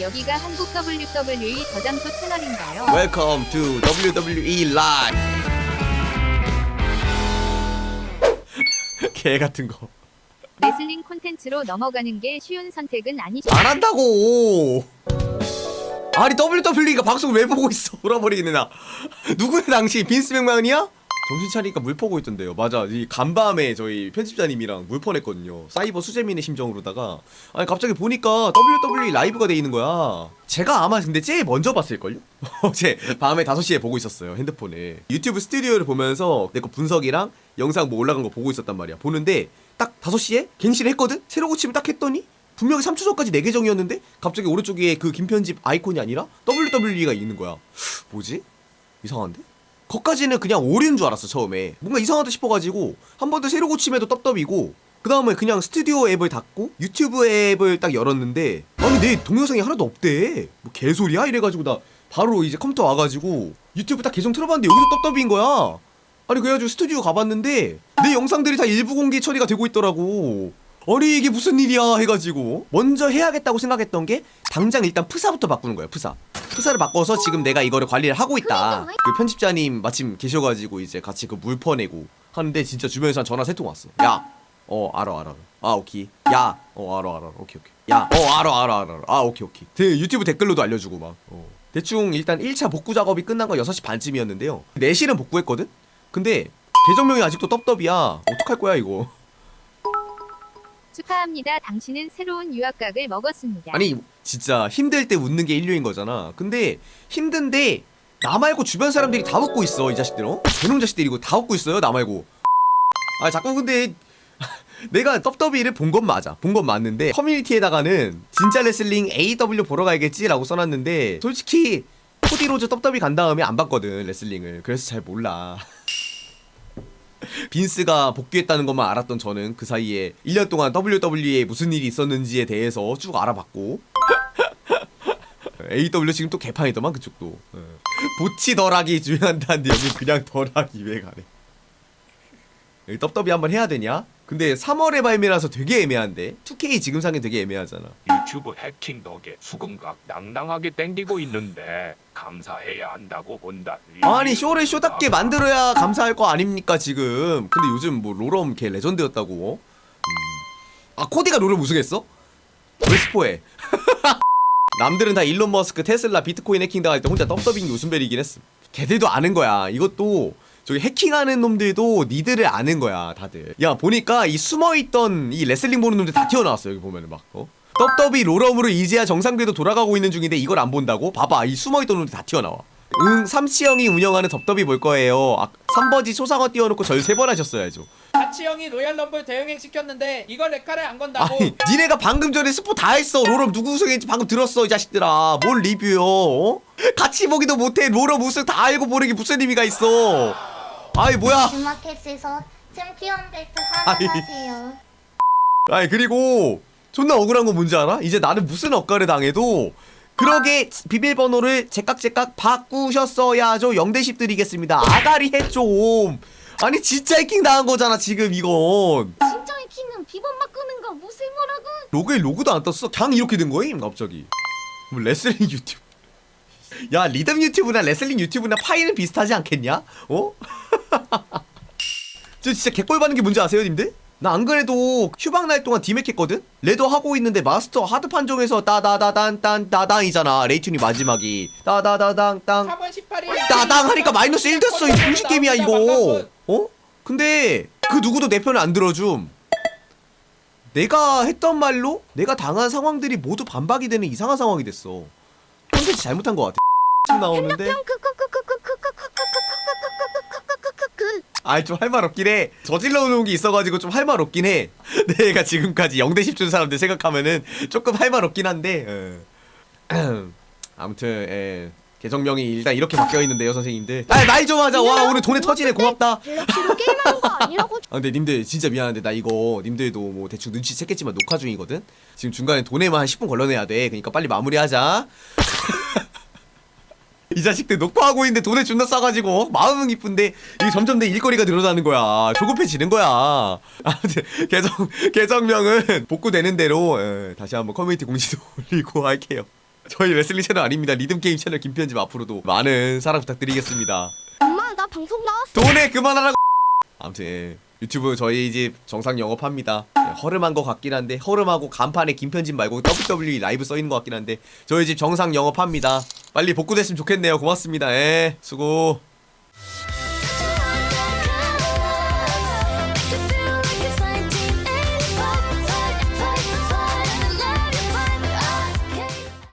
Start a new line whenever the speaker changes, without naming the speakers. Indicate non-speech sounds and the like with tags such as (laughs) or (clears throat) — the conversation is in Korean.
여기가 한국 WWE 저장소 채널인가요?
Welcome to WWE Live. 개 같은 거.
레슬링 콘텐츠로 넘어가는 게 쉬운 선택은 아니죠.
안 한다고. 아니 WWE가 방송 왜 보고 있어? (laughs) 돌아버리겠네 나. 누구야 당신 빈스 맥만이야? 정신 차리니까 물 퍼고 있던데요. 맞아. 이 간밤에 저희 편집자님이랑 물 퍼냈거든요. 사이버 수재민의 심정으로다가 아니 갑자기 보니까 WWE 라이브가 돼 있는 거야. 제가 아마 근데 제일 먼저 봤을걸요? (laughs) 어제 밤에 5시에 보고 있었어요. 핸드폰에. 유튜브 스튜디오를 보면서 내 거 분석이랑 영상 뭐 올라간 거 보고 있었단 말이야. 보는데 딱 5시에 갱신을 했거든? 새로 고침을 딱 했더니 분명히 3초 전까지 내 계정이었는데 갑자기 오른쪽에 그 김편집 아이콘이 아니라 WWE가 있는 거야. 뭐지? 이상한데? 거까지는 그냥 오류인 줄 알았어 처음에. 뭔가 이상하다 싶어가지고 한 번 더 새로 고침해도 떡떡이고 그 다음에 그냥 스튜디오 앱을 닫고 유튜브 앱을 딱 열었는데 아니 내 동영상이 하나도 없대. 뭐 개소리야? 이래가지고 나 바로 이제 컴퓨터 와가지고 유튜브 딱 계정 틀어봤는데 여기서 떡떡인 거야. 아니 그래가지고 스튜디오 가봤는데 내 영상들이 다 일부 공개 처리가 되고 있더라고. 아니 이게 무슨 일이야? 해가지고 먼저 해야겠다고 생각했던 게 당장 일단 프사부터 바꾸는 거예요 프사 프사를 바꿔서 지금 내가 이거를 관리를 하고 있다. 그 편집자님 마침 계셔가지고 이제 같이 그 물 퍼내고 하는데 진짜 주변에서 한 전화 세 통 왔어. 야 어 알아 알아. 아 오케이. 야 어 알아 알아. 오케이 오케이. 야 어 알아 알아 알아 아. 오케이 오케이. 대, 유튜브 댓글로도 알려주고 막 어. 대충 일단 1차 복구 작업이 끝난 건 6시 반쯤이었는데요. 4시는 복구했거든? 근데 계정명이 아직도 떡떡이야. 어떡할 거야 이거
축하합니다. 당신은 새로운 유학각을 먹었습니다.
아니 진짜 힘들 때 웃는 게 인류인 거잖아 근데 힘든데 나 말고 주변 사람들이 다 웃고 있어 이 자식들 어? 저놈 자식들이고 다 웃고 있어요 나 말고 아 자꾸 근데 (laughs) 내가 떡더비를 본 건 맞아 본 건 맞는데 커뮤니티에다가는 진짜 레슬링 AW 보러 가야겠지라고 써놨는데 솔직히 코디로즈 떡더비 간 다음에 안 봤거든 레슬링을 그래서 잘 몰라 (laughs) 빈스가 복귀했다는 것만 알았던 저는 그 사이에 1년 동안 WWE에 무슨 일이 있었는지에 대해서 쭉 알아봤고. (laughs) AW 지금 또 개판이더만 그쪽도. 예. 보치 덜하기 유행한다는데 여기 그냥 덜하기 유행하네 떡더비 한번 해야 되냐? 근데 3월에 발매라서 되게 애매한데 2K 지금 상에 되게 애매하잖아
유튜브 해킹 덕에 수금각 낭낭하게 땡기고 있는데 감사해야 한다고 본다.
아니 쇼를 쇼답게 만들어야 감사할 거 아닙니까 지금 근데 요즘 뭐 롤엄 걔 레전드였다고 음. 아 코디가 롤을 우승했어? 왜 스포해 (laughs) 남들은 다 일론 머스크 테슬라 비트코인 해킹 당할 때 혼자 떡더빙 웃음벨이긴 했음 걔들도 아는 거야 이것도 저기 해킹하는 놈들도 니들을 아는 거야 다들. 야 보니까 이 숨어있던 이 레슬링 보는 놈들 다 튀어나왔어 여기 보면은 막 어? 떡더비 롤엄으로 이제야 정상궤도 돌아가고 있는 중인데 이걸 안 본다고? 봐봐 이 숨어있던 놈들 다 튀어나와. 응 삼치형이 운영하는 덥더비 볼 거예요. 아, 3버지 소상어 띄워놓고 절 세 번 하셨어야죠.
같이 형이 로얄 럼블 대응행 시켰는데 이걸 레카를 안 건다고.
아니 니네가 방금 전에 스포 다 했어. 롤엄 누구 우승했는지 방금 들었어 이 자식들아. 뭘 리뷰요 어? 같이 보기도 못해. 롤엄 우승 다 알고 보는 게 무슨 의미가 있어 아이 뭐야
주마켓에서 챔피언 벨트
아이.
환영하세요.
아니 그리고 존나 억울한 거 뭔지 알아? 이제 나는 무슨 억가를 당해도 그러게 비밀번호를 제깍제깍 바꾸셨어야죠 영대십 드리겠습니다 아다리 해좀 아니 진짜 해킹 당한 거잖아 지금 이건
진짜 키는 비번 바꾸는 거 무슨 뭐라고?
로그에 로그도 안 떴어 그냥 이렇게 된 거임 갑자기 뭐 레슬링 유튜브 야 리듬 유튜브나 레슬링 유튜브나 파일은 비슷하지 않겠냐? 어? (laughs) 저 진짜 개꼴 받는 게 뭔지 아세요 님들? 나 안 그래도 휴방 날 동안 디맥 했거든? 레더 하고 있는데 마스터 하드 판정에서 따다다단 따다당이잖아 레이튼이 마지막이. 따다다당 땅.
4번 18일.
따당 하니까 마이너스 1 됐어 이 공식 게임이야 이거. 어? 근데 그 누구도 내 편을 안 들어줌. 내가 했던 말로 내가 당한 상황들이 모두 반박이 되는 이상한 상황이 됐어. 콘텐츠 잘못한 것 같아. (laughs) 나오는데 아이 좀 할 말 없긴 해. 저질러 놓은 게 있어가지고 좀 할 말 없긴 해. 내가 지금까지 0대 10 준 사람들 생각하면은 조금 할 말 없긴 한데 어. (clears throat) 아무튼 예. 계정명이 일단 이렇게 바뀌어 있는데요 선생님들. 아 나이 좀 하자. 와 오늘 돈에 터지네. 고맙다.
갤럭시로 게임하는 거 아니라고?
아 근데 님들 진짜 미안한데 나 이거 님들도 뭐 대충 눈치챘겠지만 녹화 중이거든? 지금 중간에 돈에만 한 10분 걸러내야 돼. 그러니까 빨리 마무리하자 이 자식들 녹화하고 있는데 돈에 존나 싸가지고 마음은 이쁜데 이게 점점 내 일거리가 늘어나는 거야 조급해지는 거야 (laughs) 아무튼 계정 계정명은 복구되는 대로 예, 다시 한번 커뮤니티 공지도 (laughs) 올리고 할게요 저희 레슬링 채널 아닙니다. 리듬 게임 채널 김편집 앞으로도 많은 사랑 부탁드리겠습니다.
엄마 나 방송 나왔어.
돈에 그만하라고. 아무튼 유튜브 저희 집 정상 영업합니다. 네, 허름한 것 같긴 한데 허름하고 간판에 김편집 말고 WWE 라이브 써 있는 것 같긴 한데 저희 집 정상 영업합니다. 빨리 복구됐으면 좋겠네요. 고맙습니다. 예, 수고.